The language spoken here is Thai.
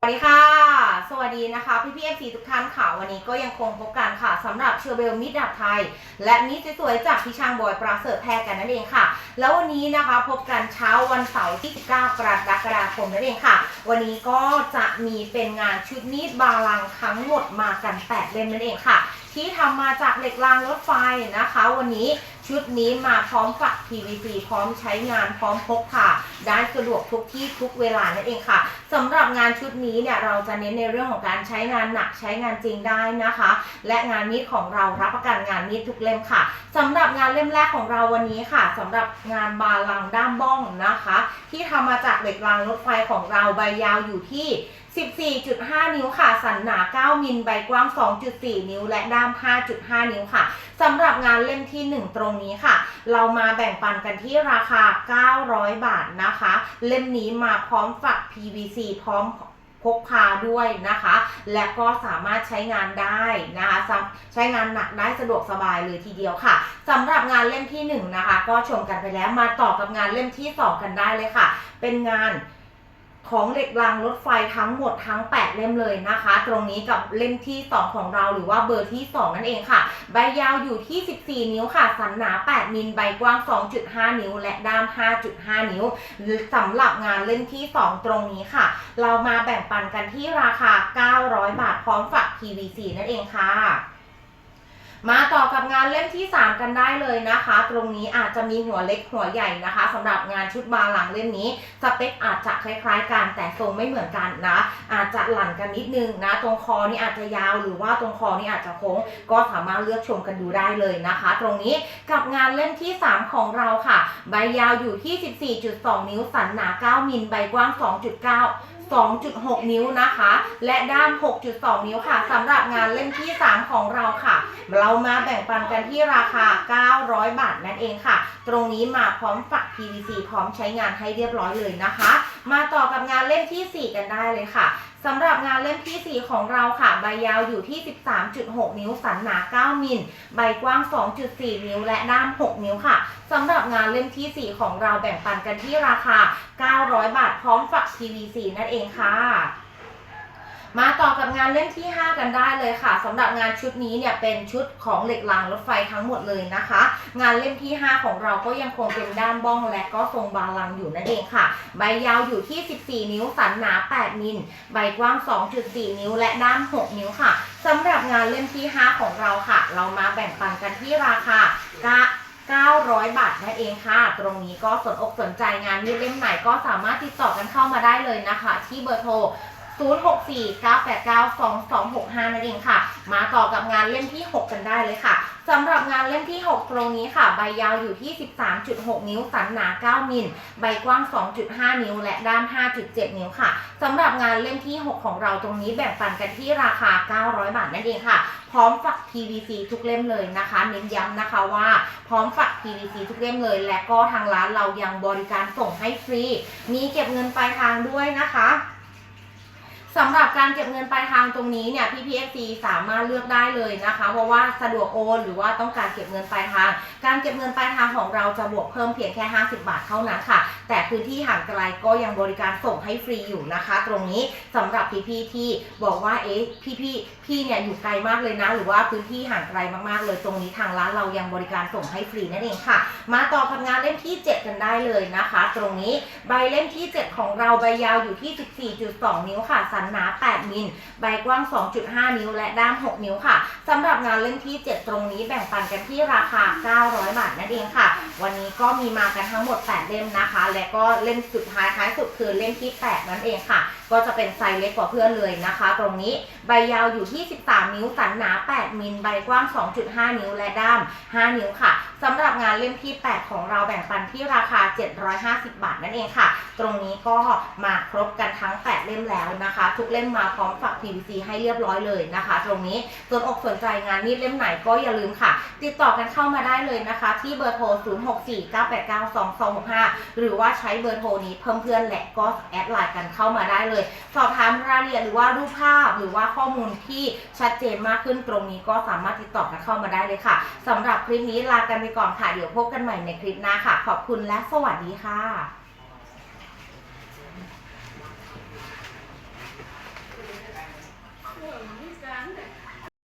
สวัสดีค่ะ สวัสดีนะคะ พี่พี่เอฟซีทุกท่านค่ะ วันนี้ก็ยังคงพบกันค่ะสำหรับเชอร์เบลมิดดับไทย และมิดสวยๆจากพี่ช่างบอยปราเสริฐแพรกันนั่นเองค่ะ แล้ววันนี้นะคะพบกันเช้าวันเสาร์ที่ 19 กรกฎาคมนั่นเองค่ะ วันนี้ก็จะมีเป็นงานชุดมีดบาลังทั้งหมดมากัน 8 เล่มนั่นเองค่ะ ที่ทำมาจากเหล็กรางรถไฟนะคะ วันนี้ ชุดนี้มาพร้อมฝัก PVC พร้อมใช้งานพร้อมพกค่ะได้สะดวกทุกที่ทุกเวลานั่นเองค่ะสำหรับงานชุดนี้เนี่ยเราจะเน้นในเรื่องของการใช้งานหนักใช้งานจริงได้นะคะ และงานมีดของเรารับประกันงานมีดทุกเล่มค่ะสำหรับงานเล่มแรกของเราวันนี้ค่ะสำหรับงานบาลังด้ามบ้องนะคะ ที่ทำมาจากเหล็กรางรถไฟของเราใบยาวอยู่ที่ 14.5 นิ้วค่ะ สันหนา 9 มิล ใบกว้าง 2.4 นิ้ว และด้าม 5.5 นิ้วค่ะสำหรับงานเล่มที่ 1 ตรงนี้ค่ะ เรามาแบ่งปันกันที่ราคา 900 บาทนะคะ เล่มนี้มาพร้อมฝัก PVC พร้อมพกพาด้วยนะคะ และก็สามารถใช้งานได้นะคะใช้งานหนักได้สะดวกสบายเลยทีเดียวค่ะสำหรับงานเล่มที่ 1 นะคะ ก็ชมกันไปแล้วมาต่อกับงานเล่มที่ 2 กันได้เลยค่ะ เป็นงาน ของเหล็กรางรถไฟทั้งหมดทั้ง 8 เล่มเลยนะคะ ตรงนี้กับเล่มที่ 2 ของเราหรือว่าเบอร์ที่ 2 นั่นเองค่ะ ใบยาวอยู่ที่ 14 นิ้วค่ะ สันหนา 8 มิลใบกว้าง 2.5 นิ้ว และด้าม 5.5 นิ้วสำหรับงานเล่มที่ 2 ตรงนี้ค่ะ เรามาแบ่งปันกันที่ราคา 900 บาทพร้อมฝัก PVC นั่นเองค่ะ มาต่อกับงานเล่มที่ 3 กันได้เลยนะคะ ตรงนี้อาจจะมีหัวเล็กหัวใหญ่นะคะสำหรับงานชุดบาหลังเล่มนี้สเปคอาจจะคล้ายๆกันแต่ทรงไม่เหมือนกันนะ อาจจะหลั่นกันนิดนึงนะ ตรงคอนี่อาจจะยาวหรือว่าตรงคอนี่อาจจะโค้งก็สามารถเลือกชมกันดูได้เลยนะคะ ตรงนี้กับงานเล่มที่ 3 ของเราค่ะ ใบยาวอยู่ที่ 14.2 นิ้วสันหนา 9มิลใบกว้าง 2.9 2.6 นิ้วนะคะ และด้าม 6.2 นิ้วค่ะสำหรับงานเล่มที่ 3 ของเราค่ะ เรามาแบ่งปันกันที่ราคา 900 บาทนั่นเองค่ะ ตรงนี้มาพร้อมฝัก PVC พร้อมใช้งานให้เรียบร้อยเลยนะคะ มาต่อกับงานเล่มที่ 4 กันได้เลยค่ะสำหรับงานเล่มที่ 4 ของเราค่ะ ใบยาวอยู่ที่ 13.6 นิ้ว สันหนา 9 มิล ใบกว้าง 2.4 นิ้ว และด้าม 6 นิ้วค่ะสำหรับงานเล่มที่ 4 ของเราแบ่งปันกันที่ราคา 900 บาทพร้อมฝัก PVC นั่นเองค่ะ มาต่อกับงานเล่มที่ 5 กันได้เลยค่ะสำหรับงานชุดนี้เนี่ยเป็นชุดของเหล็กรางรถไฟทั้งหมดเลยนะคะ งานเล่มที่ 5 ของเราก็ยังคงเป็นด้านบ้องและก็ทรงบาลังอยู่นั่นเองค่ะ ใบยาวอยู่ที่ 14 นิ้วสันหนา 8 มิล ใบกว้าง 2.4 นิ้ว และด้าม 6 นิ้วค่ะสำหรับงานเล่มที่ 5 ของเราค่ะ เรามาแบ่งปันกันที่ราคา900 บาทนั่นเองค่ะ ตรงนี้ก็สนอกสนใจงานมีเล่มไหนก็สามารถติดต่อกันเข้ามาได้เลยนะคะ ที่เบอร์โทร 0649892265 นั่นเองค่ะ มาต่อกับงานเล่มที่ 6 กันได้เลยค่ะสำหรับงานเล่มที่ 6 ตรงนี้ค่ะ ใบยาวอยู่ที่ 13.6 นิ้ว สันหนา 9 มิล ใบกว้าง 2.5 นิ้ว และด้าม 5.7 นิ้วค่ะสำหรับงานเล่มที่ 6 ของเราตรงนี้แบ่งปันกันที่ราคา 900 บาทนั่นเองค่ะ พร้อมฝัก PVC ทุกเล่มเลยนะคะ เน้นย้ำนะคะว่า พร้อมฝัก PVC ทุกเล่มเลย และก็ทางร้านเรายังบริการส่งให้ฟรี มีเก็บเงินปลายทางด้วยนะคะ สำหรับการเก็บเงินปลายทางตรงนี้เนี่ยพี่พีเอฟซีสามารถเลือกได้เลยนะคะ เพราะว่าสะดวกโอนหรือว่าต้องการเก็บเงินปลายทาง การเก็บเงินปลายทางของเราจะบวกเพิ่มเพียงแค่ 50 บาทเท่านั้นค่ะ แต่พื้นที่ห่างไกลก็ยังบริการส่งให้ฟรีอยู่นะคะ ตรงนี้สำหรับพี่ๆที่บอกว่าเอ๊ะพี่พี่พี่เนี่ยอยู่ไกลมากเลยนะ หรือว่าพื้นที่ห่างไกลมากๆเลย ตรงนี้ทางร้านเรายังบริการส่งให้ฟรีนั่นเองค่ะ มาต่อกับงานเล่มที่ 7 กันได้เลยนะคะ ตรงนี้ใบเล่มที่ 7 ของเราใบยาวอยู่ที่ 14.2 นิ้วค่ะสันหนา 8 มิล ใบกว้าง 2.5 นิ้ว และด้าม 6 นิ้วค่ะสำหรับงานเล่มที่ 7 ตรงนี้แบ่งปันกันที่ราคา 900 บาทนั่นเองค่ะ วันนี้ก็มีมากันทั้งหมด 8 เล่มนะคะ และก็เล่มสุดท้ายท้ายสุดคือเล่มที่ 8 นั่นเองค่ะ ก็จะเป็นไซส์เล็กกว่าเพื่อนเลยนะคะ ตรงนี้ใบยาวอยู่ที่ 13 นิ้ว สันหนา 8 มิล ใบกว้าง 2.5 นิ้ว และด้าม 5 นิ้วค่ะสำหรับงานเล่มที่ 8 ของเราแบ่งปันที่ราคา 750 บาทนั่นเองค่ะ ตรงนี้ก็มาครบกันทั้ง 8 เล่มแล้วนะคะทุกเล่มมาพร้อมฝัก PVC ให้เรียบร้อยเลยนะคะ ตรงนี้สนอกสนใจงานนี้เล่มไหนก็อย่าลืมค่ะ ติดต่อกันเข้ามาได้เลยนะคะ ที่เบอร์โทร 0649892265 หรือว่าใช้เบอร์โทรนี้เพิ่มเพื่อนและก็แอดไลน์กันเข้ามาได้เลย สอบถามรายละเอียดหรือว่ารูปภาพหรือว่าข้อมูลที่ชัดเจนมากขึ้นตรงนี้ก็สามารถติดต่อกันเข้ามาได้เลยค่ะสำหรับคลิปนี้ลากันไปก่อนค่ะ เดี๋ยวพบกันใหม่ในคลิปหน้าค่ะ ขอบคุณและสวัสดีค่ะ Yeah.